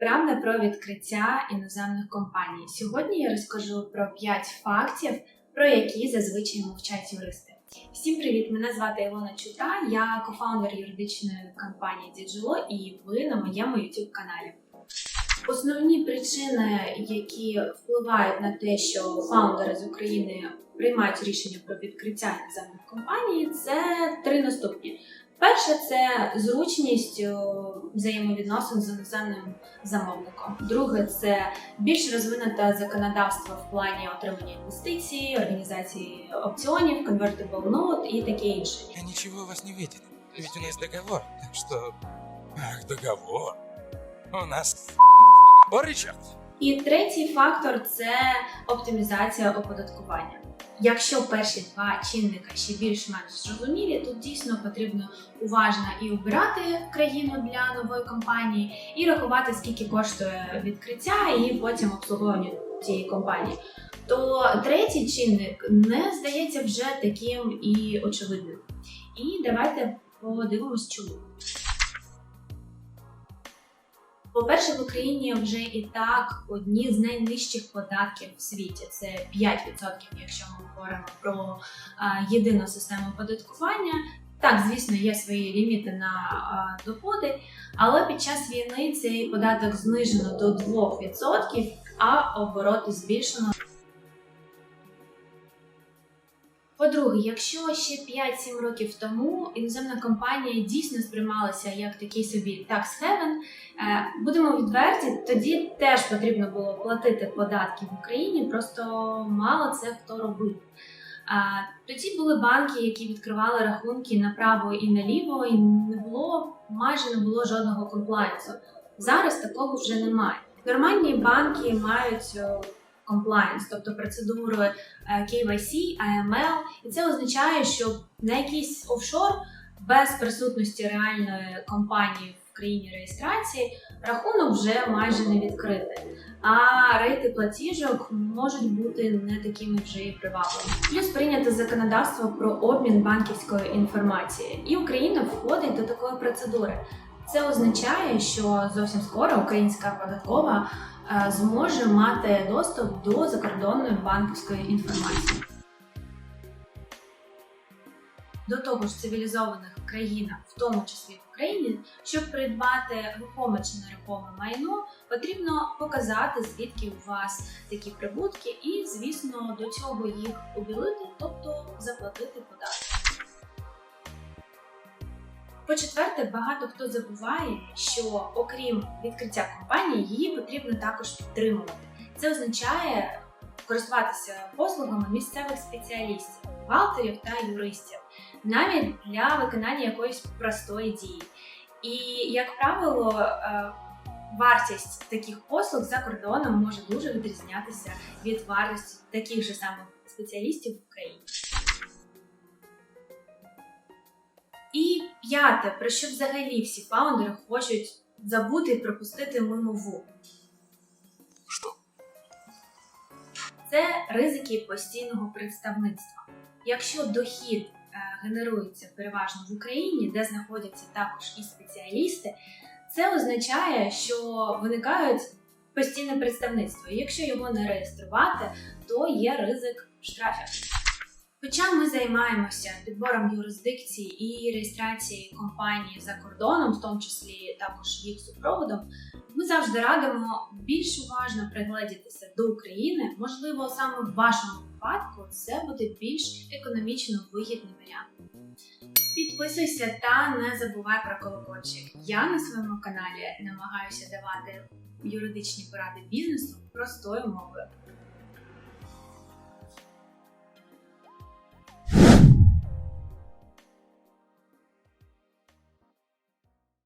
Правда про відкриття іноземних компаній. Сьогодні я розкажу про 5 фактів, про які зазвичай мовчать юристи. Всім привіт! Мене звати Ілона Чута, я кофаундер юридичної компанії Діджело, і ви на моєму youtube каналі. Основні причини, які впливають на те, що фаундери з України приймають рішення про відкриття іноземних компаній, це три наступні. Перше це зручність е, взаємовідносин з іноземним замовником. Друге це більш розвинуте законодавство в плані отримання інвестицій, організації опціонів, convertible note і таке інше. Я ничего у вас не видел. Ведь у нас договор. Так что... Ах, договор. У нас... О, Ричард! І третій фактор це оптимізація оподаткування. Якщо перші два чинника ще більш-менш зрозумілі, то дійсно потрібно уважно і обирати країну для нової компанії, і рахувати, скільки коштує відкриття, і потім обслуговування цієї компанії. То третій чинник не здається вже таким і очевидним. І давайте подивимось, чому. По-перше, в Україні вже і так одні з найнижчих податків в світі. Це 5%, якщо ми говоримо про єдину систему оподаткування. Так, звісно, є свої ліміти на а, доходи, але під час війни цей податок знижено до 2%, а обороти збільшено. По-друге, якщо ще 5-7 років тому іноземна компанія дійсно сприймалася як такий собі tax haven, Е, Будемо відверті, тоді теж потрібно було платити податки в Україні, просто мало це хто робив. Тоді були банки, які відкривали рахунки направо і наліво, і не було майже не було жодного комплайнсу. Зараз такого вже немає. Нормальні банки мають комплайнс, тобто процедури е, KYC, AML, і це означає, що на якийсь офшор без присутності реальної компанії в країні реєстрації рахунок вже майже не відкритий. А рейти платіжок можуть бути не такими вже і привабливими. Плюс прийнято законодавство про обмін банківською інформацією, і Україна входить до такої процедури. Це означає, що зовсім скоро українська податкова е, зможе мати доступ до закордонної банківської інформації. До того ж, цивілізованих країнах, в тому числі в Україні, щоб придбати рухоме чи нерухоме майно, потрібно показати, звідки у вас такі прибутки, і, звісно, до цього їх обілити, тобто заплатити податки. По-четверте, багато хто забуває, що окрім відкриття компанії, її потрібно також підтримувати. Це означає користуватися послугами місцевих спеціалістів, бухгалтерів та юристів, навіть для виконання якоїсь простої дії. І, як правило, е, вартість таких послуг за кордоном може дуже відрізнятися від вартості таких же самих спеціалістів в Україні. І п'яте, про що взагалі всі фаундери хочуть забути і пропустити мимову. Что? Це ризики постійного представництва. Якщо дохід е, генерується переважно в Україні, де знаходяться також і спеціалісти, це означає, що виникають постійне представництво. І якщо його не реєструвати, то є ризик штрафів. Хоча ми займаємося підбором юрисдикції і реєстрації компаній за кордоном, в тому числі також їх супроводом, ми завжди радимо більш уважно пригледітися до України. Можливо, саме в вашому випадку це буде більш економічно вигідний варіант. Підписуйся та не забувай про колокольчик. Я на своєму каналі намагаюся давати юридичні поради бізнесу простою мовою.